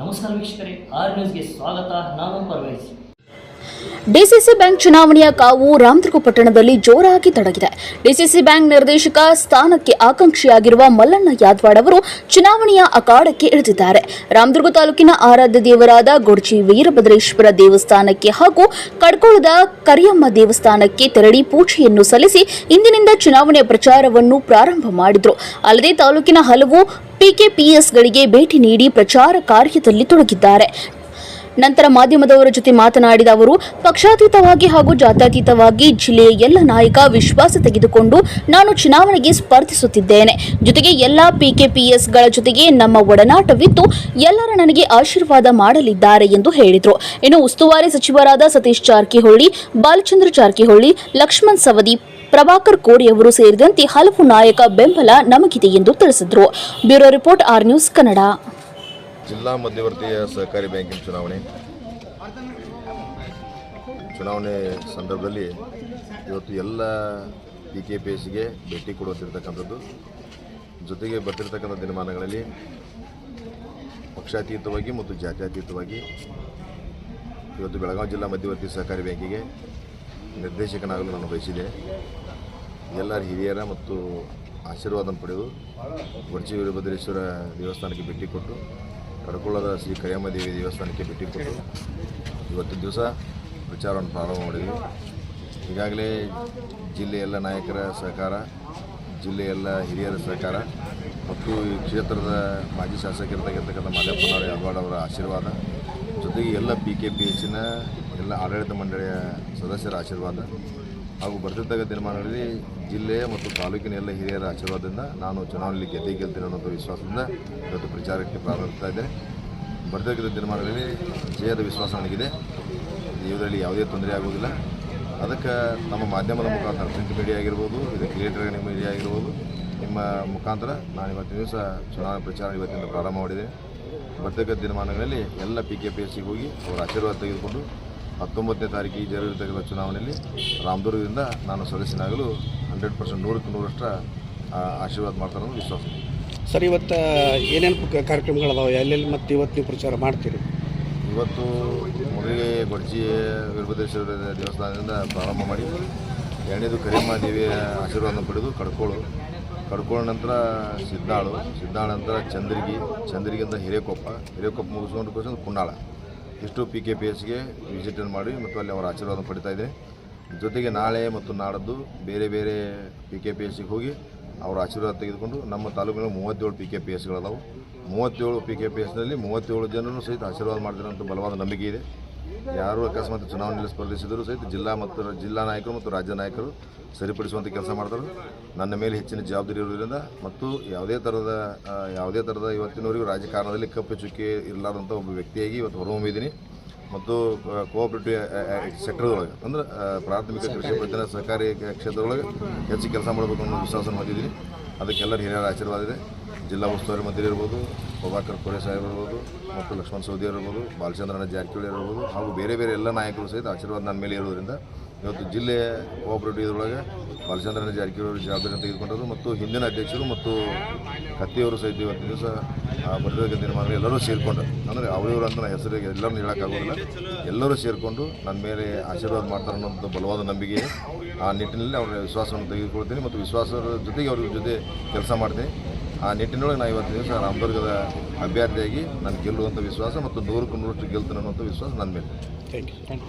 ನಮಸ್ಕಾರ ವೀಕ್ಷಕರೇ, ಆರ್ ನ್ಯೂಸ್ಗೆ ಸ್ವಾಗತ, ನಾನು ಪರ್ವೇಶ್ ಡಿಸಿಸಿ ಬ್ಯಾಂಕ್ ಚುನಾವಣೆಯ ಕಾವು ರಾಮದುರ್ಗ ಪಟ್ಟಣದಲ್ಲಿ ಜೋರಾಗಿ ತೊಡಗಿದೆ. ಡಿಸಿಸಿ ಬ್ಯಾಂಕ್ ನಿರ್ದೇಶಕ ಸ್ಥಾನಕ್ಕೆ ಆಕಾಂಕ್ಷಿಯಾಗಿರುವ ಮಲ್ಲಣ್ಣ ಯಾದ್ವಾಡ್ ಅವರು ಚುನಾವಣೆಯ ಅಖಾಡಕ್ಕೆ ಇಳಿದಿದ್ದಾರೆ. ರಾಮದುರ್ಗ ತಾಲೂಕಿನ ಆರಾಧ್ಯ ದೇವರಾದ ಗೊಡ್ಜಿ ವೀರಭದ್ರೇಶ್ವರ ದೇವಸ್ಥಾನಕ್ಕೆ ಹಾಗೂ ಕಡ್ಕೋಳದ ಕರಿಯಮ್ಮ ದೇವಸ್ಥಾನಕ್ಕೆ ತೆರಳಿ ಪೂಜೆಯನ್ನು ಸಲ್ಲಿಸಿ ಇಂದಿನಿಂದ ಚುನಾವಣೆಯ ಪ್ರಚಾರವನ್ನು ಪ್ರಾರಂಭ ಮಾಡಿದರು. ಅಲ್ಲದೆ ತಾಲೂಕಿನ ಹಲವು ಪಿಕೆಪಿಎಸ್ಗಳಿಗೆ ಭೇಟಿ ನೀಡಿ ಪ್ರಚಾರ ಕಾರ್ಯದಲ್ಲಿ ತೊಡಗಿದ್ದಾರೆ. ನಂತರ ಮಾಧ್ಯಮದವರ ಜೊತೆ ಮಾತನಾಡಿದ ಅವರು, ಪಕ್ಷಾತೀತವಾಗಿ ಹಾಗೂ ಜಾತ್ಯತೀತವಾಗಿ ಜಿಲ್ಲೆಯ ಎಲ್ಲ ನಾಯಕ ವಿಶ್ವಾಸ ತೆಗೆದುಕೊಂಡು ನಾನು ಚುನಾವಣೆಗೆ ಸ್ಪರ್ಧಿಸುತ್ತಿದ್ದೇನೆ. ಜೊತೆಗೆ ಎಲ್ಲ ಪಿಕೆಪಿಎಸ್ಗಳ ಜೊತೆಗೆ ನಮ್ಮ ಒಡನಾಟವಿದ್ದು, ಎಲ್ಲರ ನನಗೆ ಆಶೀರ್ವಾದ ಮಾಡಲಿದ್ದಾರೆ ಎಂದು ಹೇಳಿದರು. ಇನ್ನು ಉಸ್ತುವಾರಿ ಸಚಿವರಾದ ಸತೀಶ್ ಜಾರಕಿಹೊಳಿ, ಬಾಲಚಂದ್ರ ಜಾರಕಿಹೊಳಿ, ಲಕ್ಷ್ಮಣ್ ಸವದಿ ಪ್ರಭಾಕರ್ ಕೋರಿ ಅವರು ಸೇರಿದಂತೆ ಹಲವು ನಾಯಕ ಬೆಂಬಲ ನಮಗಿದೆ ಎಂದು ತಿಳಿಸಿದರು. Bureau report R news Kannada. ಜಿಲ್ಲಾ ಮಧ್ಯವರ್ತಿಯ ಸಹಕಾರಿ ಬ್ಯಾಂಕಿನ ಚುನಾವಣೆ. ಚುನಾವಣೆ ಸಂದರ್ಭದಲ್ಲಿ ಇವತ್ತು ಎಲ್ಲ ಬಿ ಕೆ ಪಿ ಎಸ್ಗೆ ಭೇಟಿ ಕೊಡುತ್ತಿರ್ತಕ್ಕಂಥದ್ದು ಜೊತೆಗೆ ಬರ್ತಿರ್ತಕ್ಕಂಥ ದಿನಮಾನಗಳಲ್ಲಿ ಪಕ್ಷಾತೀತವಾಗಿ ಮತ್ತು ಜಾತ್ಯತೀತವಾಗಿ ಇವತ್ತು ಬೆಳಗಾವಿ ಜಿಲ್ಲಾ ಮಧ್ಯವರ್ತಿ ಸಹಕಾರಿ ಬ್ಯಾಂಕಿಗೆ ನಿರ್ದೇಶಕನಾಗಲು ನಾನು ಬಯಸಿದೆ ಎಲ್ಲರ ಹಿರಿಯರ ಮತ್ತು ಆಶೀರ್ವಾದ ಪಡೆದು ವರ್ಚಿ ವೀರಭದ್ರೇಶ್ವರ ದೇವಸ್ಥಾನಕ್ಕೆ ಭೇಟಿ ಕೊಟ್ಟು, ಕಡ್ಕೊಳ್ಳದ ಶ್ರೀ ಕರಿಯಮ್ಮ ದೇವಿ ದೇವಸ್ಥಾನಕ್ಕೆ ಭೇಟಿ ಕೊಟ್ಟು ಇವತ್ತು ದಿವಸ ಪ್ರಚಾರವನ್ನು ಪ್ರಾರಂಭ ಮಾಡಿದ್ವಿ. ಈಗಾಗಲೇ ಜಿಲ್ಲೆಯ ಎಲ್ಲ ನಾಯಕರ ಸಹಕಾರ ಜಿಲ್ಲೆಯ ಎಲ್ಲ ಹಿರಿಯರ ಸಹಕಾರ ಮತ್ತು ಈ ಕ್ಷೇತ್ರದ ಮಾಜಿ ಶಾಸಕರಿರ್ತಕ್ಕಂಥ ಮಾದೇಪ್ಪನವರ ಯಾದವಾಡ್ ಅವರ ಆಶೀರ್ವಾದ ಜೊತೆಗೆ ಎಲ್ಲ ಪಿ ಕೆ ಪಿ ಎಚ್ಚಿನ ಎಲ್ಲ ಆಡಳಿತ ಮಂಡಳಿಯ ಸದಸ್ಯರ ಆಶೀರ್ವಾದ ಹಾಗೂ ಬರ್ತಿರ್ತಕ್ಕ ದಿನಮಾನಗಳಲ್ಲಿ ಜಿಲ್ಲೆಯ ಮತ್ತು ತಾಲೂಕಿನ ಎಲ್ಲ ಹಿರಿಯರ ಆಶೀರ್ವಾದದಿಂದ ನಾನು ಚುನಾವಣೆಯಲ್ಲಿ ಗೆದ್ದೇ ಗೆಲ್ತೀನಿ ಅನ್ನೋದು ವಿಶ್ವಾಸದಿಂದ ಇವತ್ತು ಪ್ರಚಾರಕ್ಕೆ ಪ್ರಾರಂಭಿಸ್ತಾ ಇದ್ದೇನೆ ಬರ್ತಿರ್ತಕ್ಕಂಥ ದಿನಮಾನಗಳಲ್ಲಿ ಜಯದ ವಿಶ್ವಾಸ ನನಗಿದೆ. ಇದರಲ್ಲಿ ಯಾವುದೇ ತೊಂದರೆ ಆಗುವುದಿಲ್ಲ. ಅದಕ್ಕೆ ನಮ್ಮ ಮಾಧ್ಯಮದ ಮುಖಾಂತರ ಪ್ರಿಂಟ್ ಮೀಡಿಯಾ ಆಗಿರ್ಬೋದು, ಇದು ಕ್ರಿಯೇಟರ್ ಮೀಡಿಯಾ ಆಗಿರ್ಬೋದು, ನಿಮ್ಮ ಮುಖಾಂತರ ನಾನು ಇವತ್ತಿನ ದಿವಸ ಚುನಾವಣಾ ಪ್ರಚಾರ ಇವತ್ತಿಂದ ಪ್ರಾರಂಭ ಮಾಡಿದೆ. ಬರ್ತಕ್ಕಂಥ ದಿನಮಾನಗಳಲ್ಲಿ ಎಲ್ಲ ಪಿ ಕೆ ಪಿ ಎಸ್ ಸಿಗೆ ಹೋಗಿ ಅವರ ಆಶೀರ್ವಾದ ತೆಗೆದುಕೊಂಡು ಹತ್ತೊಂಬತ್ತನೇ ತಾರೀಕಿಗೆ ಜರುಗಿರತಕ್ಕಂಥ ಚುನಾವಣೆಯಲ್ಲಿ ರಾಮದುರ್ಗದಿಂದ ನಾನು ಸದಸ್ಯನಾಗಲು ಹಂಡ್ರೆಡ್ ಪರ್ಸೆಂಟ್ ನೂರಕ್ಕೆ ನೂರಷ್ಟರ ಆ, ಆಶೀರ್ವಾದ ಮಾಡ್ತಾರೆ ಅನ್ನೋ ವಿಶ್ವಾಸ. ಸರ್ ಇವತ್ತು ಏನೇನು ಕಾರ್ಯಕ್ರಮಗಳದಾವೆ? ಎಲ್ಲೆಲ್ಲಿ ಮತ್ತು ಇವತ್ತು ನೀವು ಪ್ರಚಾರ ಮಾಡ್ತೀರಿ? ಇವತ್ತು ಮೊದಲಿಗೆ ಗೊಡ್ಜಿ ವೀರಭದ್ರೇಶ್ವರ ದೇವಸ್ಥಾನದಿಂದ ಪ್ರಾರಂಭ ಮಾಡಿ ಎರಡನೇದು ಕರಿಯಮ್ಮ ದೇವಿಯ ಆಶೀರ್ವಾದ ಪಡೆದು ಕಡ್ಕೋಳು. ಕಡ್ಕೋಳ ನಂತರ ಸಿದ್ದಾಳು. ಸಿದ್ದಾಳ ನಂತರ ಚಂದ್ರಗಿ. ಚಂದ್ರಗಿಂದ ಹಿರೇಕೊಪ್ಪ. ಹಿರೇಕೊಪ್ಪ ಮುಗಿಸ್ಕೊಂಡು ಕುಂಡಾಳ. ಇಷ್ಟು ಪಿ ಕೆ ಪಿ ಎಸ್ಗೆ ವಿಸಿಟನ್ನು ಮಾಡಿ ಮತ್ತು ಅಲ್ಲಿ ಅವರ ಆಶೀರ್ವಾದ ಪಡಿತಾ ಇದೆ. ಜೊತೆಗೆ ನಾಳೆ ಮತ್ತು ನಾಡದ್ದು ಬೇರೆ ಬೇರೆ ಪಿ ಕೆ ಪಿ ಎಸ್ಸಿಗೆ ಹೋಗಿ ಅವರ ಆಶೀರ್ವಾದ ತೆಗೆದುಕೊಂಡು ನಮ್ಮ ತಾಲೂಕಿನ ಮೂವತ್ತೇಳು ಪಿ ಕೆ ಪಿ ಎಸ್ಗಳಾದವು ಮೂವತ್ತೇಳು ಪಿ ಕೆ ಪಿ ಎಸ್ನಲ್ಲಿ ಮೂವತ್ತೇಳು ಜನರು ಸಹಿತ ಆಶೀರ್ವಾದ ಮಾಡ್ತಿರೋಂಥ ಬಲವಾದ ನಂಬಿಕೆ ಇದೆ. ಯಾರು ಅಕಸ್ಮಾತ್ ಚುನಾವಣೆಯಲ್ಲಿ ಸ್ಪರ್ಧಿಸಿದರೂ ಸಹಿತ ಜಿಲ್ಲಾ ಮತ್ತು ಜಿಲ್ಲಾ ನಾಯಕರು ಮತ್ತು ರಾಜ್ಯ ನಾಯಕರು ಸರಿಪಡಿಸುವಂಥ ಕೆಲಸ ಮಾಡ್ತಾರೆ. ನನ್ನ ಮೇಲೆ ಹೆಚ್ಚಿನ ಜವಾಬ್ದಾರಿ ಇರೋದ್ರಿಂದ ಮತ್ತು ಯಾವುದೇ ಥರದ ಯಾವುದೇ ಥರದ ಇವತ್ತಿನವರೆಗೂ ರಾಜಕಾರಣದಲ್ಲಿ ಕಪ್ಪು ಚುಕ್ಕಿ ಇರಲಾರ್ದಂಥ ಒಬ್ಬ ವ್ಯಕ್ತಿಯಾಗಿ ಇವತ್ತು ಹೊರಹೊಮ್ಮಿದ್ದೀನಿ. ಮತ್ತು ಕೋಆಪರೇಟಿವ್ ಸೆಕ್ಟರ್ದೊಳಗೆ ಅಂದ್ರೆ ಪ್ರಾಥಮಿಕ ಕೃಷಿ ಪ್ರಚಾರ ಸಹಕಾರಿ ಕ್ಷೇತ್ರದೊಳಗೆ ಹೆಚ್ಚು ಕೆಲಸ ಮಾಡಬೇಕು ಅನ್ನೋ ವಿಶ್ವಾಸ ಹೊಂದಿದ್ದೀನಿ. ಅದಕ್ಕೆಲ್ಲರ ಹಿರಿಯರ ಆಶೀರ್ವಾದ ಇದೆ. ಜಿಲ್ಲಾ ಉಸ್ತುವಾರಿ ಮಂತ್ರಿ ಇರ್ಬೋದು, ಪ್ರಭಾಕರ್ ಕೋರೆ ಸಾಹೇಬ್ ಇರ್ಬೋದು, ಮತ್ತು ಲಕ್ಷ್ಮಣ್ ಸೌದಿ ಇರ್ಬೋದು ಬಾಲಚಂದ್ರನ ಜಾರಕಿಹೊಳಿ ಇರ್ಬೋದು, ಹಾಗೂ ಬೇರೆ ಬೇರೆ ಎಲ್ಲ ನಾಯಕರು ಸಹಿತ ಆಶೀರ್ವಾದ ನನ್ನ ಮೇಲೆ ಇರೋದ್ರಿಂದ ಇವತ್ತು ಜಿಲ್ಲೆ ಕೋಆಪರೇಟಿವ್ ಇದರೊಳಗೆ ಬಾಲಚಂದ್ರನ ಜಾರಕಿಹೊಳಿ ಜವಾಬ್ದಾರಿಯನ್ನು ತೆಗೆದುಕೊಂಡರು ಮತ್ತು ಹಿಂದಿನ ಅಧ್ಯಕ್ಷರು ಮತ್ತು ಕತ್ತಿಯವರು ಸಹಿತ ಇವತ್ತು ದಿವಸ ಬರೆದ ಮಾತ್ರ ಎಲ್ಲರೂ ಸೇರಿಕೊಂಡು ಅಂದರೆ ಅವರಿವರು ಅಂತ ನನ್ನ ಹೆಸರಿಗೆ ಎಲ್ಲರನ್ನೂ ಹೇಳೋಕ್ಕಾಗೋದಿಲ್ಲ ಎಲ್ಲರೂ ಸೇರಿಕೊಂಡು ನನ್ನ ಮೇಲೆ ಆಶೀರ್ವಾದ ಮಾಡ್ತಾರೆ ಅನ್ನೋಂಥ ಬಲವಾದ ನಂಬಿಕೆ ಆ ನಿಟ್ಟಿನಲ್ಲಿ ಅವರ ವಿಶ್ವಾಸವನ್ನು ತೆಗೆದುಕೊಳ್ತೀನಿ ಮತ್ತು ವಿಶ್ವಾಸದ ಜೊತೆಗೆ ಅವ್ರ ಜೊತೆ ಕೆಲಸ ಮಾಡ್ತೀನಿ. ಆ ನಿಟ್ಟಿನೊಳಗೆ ನಾನು ಇವತ್ತು ದಿವಸ ರಾಮದುರ್ಗದ ಅಭ್ಯರ್ಥಿಯಾಗಿ ನಾನು ಗೆಲ್ಲುವಂಥ ವಿಶ್ವಾಸ ಮತ್ತು ನೂರಕ್ಕೂ ನೂರಷ್ಟು ಗೆಲ್ತೀನಿ ಅನ್ನೋಂಥ ವಿಶ್ವಾಸ ನನ್ನ ಮೇಲೆ. Thank you